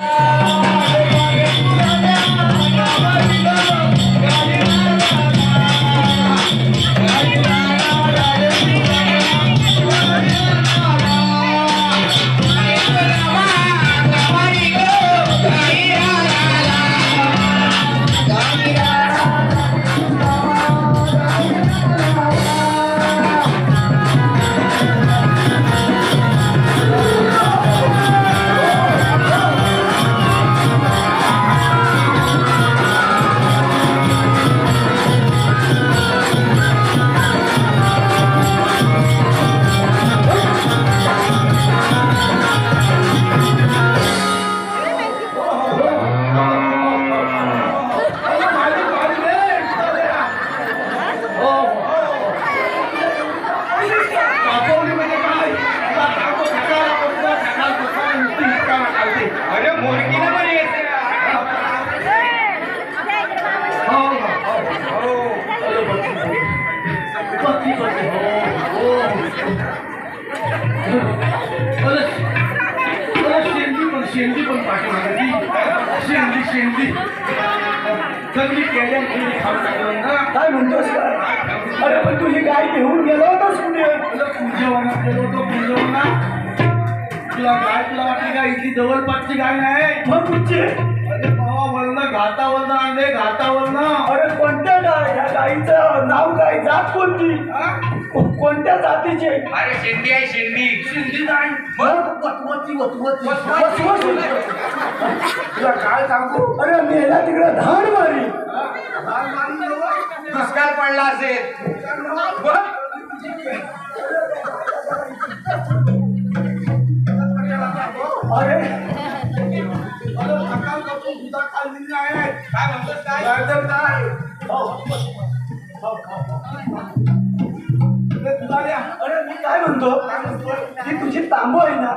अरे शेंडी पण पाठीमागे शेंडी केल्या काय म्हणतोस का अरे पण तुझी गाय घेऊन गेलो होतास कुठे तुला पूजवनात गेलो होतो पूजवनात तुला गाय तुला वाटली का इथली जवळपासची गाय नाही? मग कुठचे? अरे बाबा वरनं घाटावरनं आणले घाटावरनं. अरे गाईचं नाव काय? जात कोणती? कोणत्या जातीचे? अरे शेंडी आहे शेंडी शेंडी नाही. मग? वसवस. तुला काय सांगू? अरे मेला तिकडे धाड मारी. नव्हं. दुष्काळ पडला असेल. अरे. काय म्हणतोस काय? काय? हो. अरे मी काय म्हणतो? ती तुझी तांबू आहे ना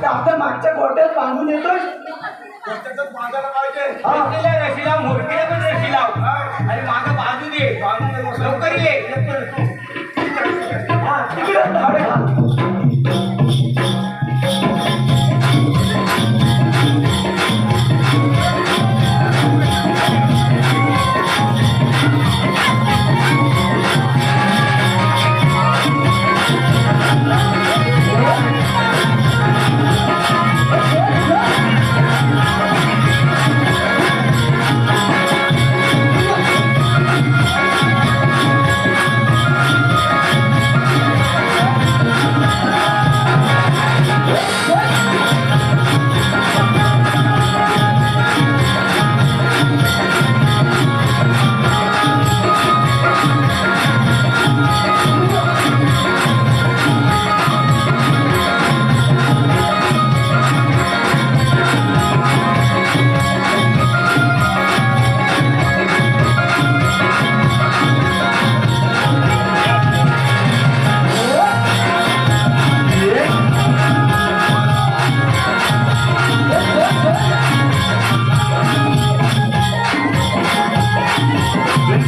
ते आपल्या मागच्या गोट्यात बांधून येतोय त्याच्यातच बांधायला पाहिजे. रशी लाव मोरकीला पण रशी लाव.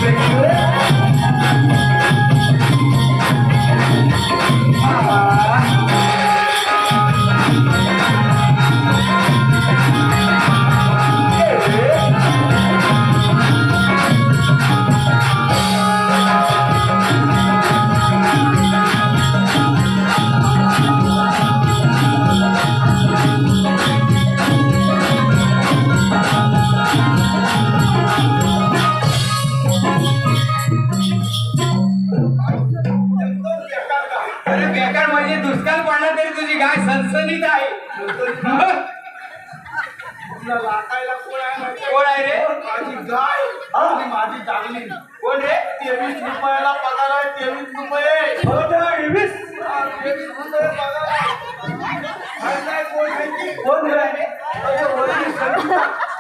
अरे तुला लाटायला कोण आहे माहिती? आहे? कोण आहे रे? माझी गाय आणि माझी जागली कोण रे? तेवीस रुपयाला पगार आहे तेवीस रुपये. हो तेवीस. रुपये पगार आहे. कोण आहे? कोण रे?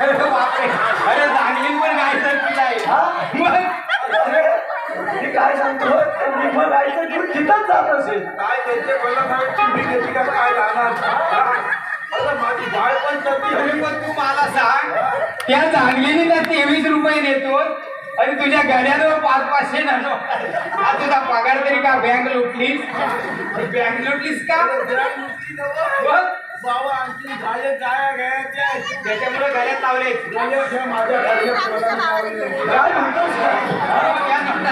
अरे, बापरे. अरे चांगली पण गाय सनसनीत आहे. हा? मग? अरे, मी काय सांगतो? निम्म गाईचं दूध तिथंच जात असेल. काय त्यांचे चिमणी घेतली का काय राहणार? अरे, माझी पण तरी तू मला सांग. त्या चांगलीने त्या तेवीस रुपये देतो आणि तुझ्या गाड्यांवर पाच पाचशे नानो हा तुझा पगार तरी का बँक लुटलीस? बँक लुटलीस का? बघ, बाबा आणखी झाले काय? त्याच्यामुळे गळ्यात लावले माझ्या. काय म्हणतोस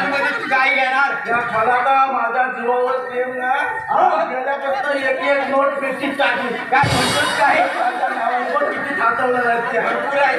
काय? या नोटांमध्ये तू काय घेणार. या खलाटा माझ्या जीवावर प्रेम ना हा, गेल्यापासून एक एक नोट पेटी टाकली. काय म्हणतोस काय? नावावर किती थाटवलं जाते? भरपूर आहे.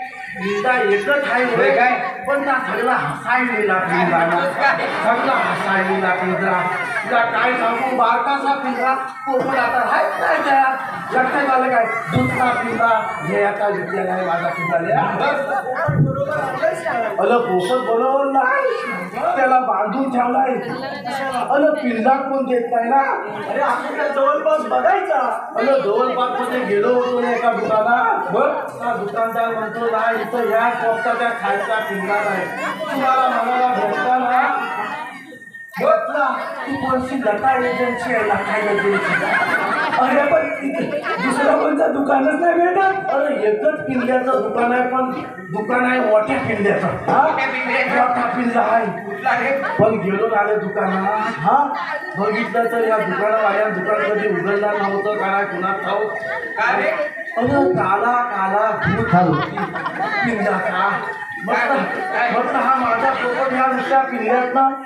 पिंडा एकच आहे काय? पण ना सगळा हसायलेला पिंजरा ना. सगळा हसायलेला पिंजरा तुला काय सांगू? बारकासा पिंजरा. पोपट आता हाय काय त्या? लक्षात आलं काय? दुसरा पिंजरा. हे आता घेतलेला आहे माझा पिंजरा. अल पोपट नाही त्याला बांधून ठेवलाय. अल पिंजरा कोण देत नाही ना? अरे आपण त्या जवळपास बघायचा. अल जवळपासमध्ये गेलो होतो एका दुकानात. बघ त्या दुकानदार म्हणतो ना इथं या कोपटाच्या खायचा पिंगार आहे. तुम्हाला मला भेटता ना. तू कोणची लता एजन्सी आहे लता एजन्सी? दुसरं कोणतं दुकानच नाही भेटत. अरे एकच किल्ल्याचं दुकान आहे पण दुकान आहे मोठ्या किल्ल्याचं. हा? मोठा किल्ला आहे. पण गेलो आले दुकानात हा? बघितलं तर या दुकानावाल्या दुकान कधी उघडला नव्हतं काय कुणा ठाऊक? का रे? अरे काला काला. भूत होती पिंजाचा म्हटलं हा माझा पोपट ह्या दुसऱ्या पिल्ल्यात ना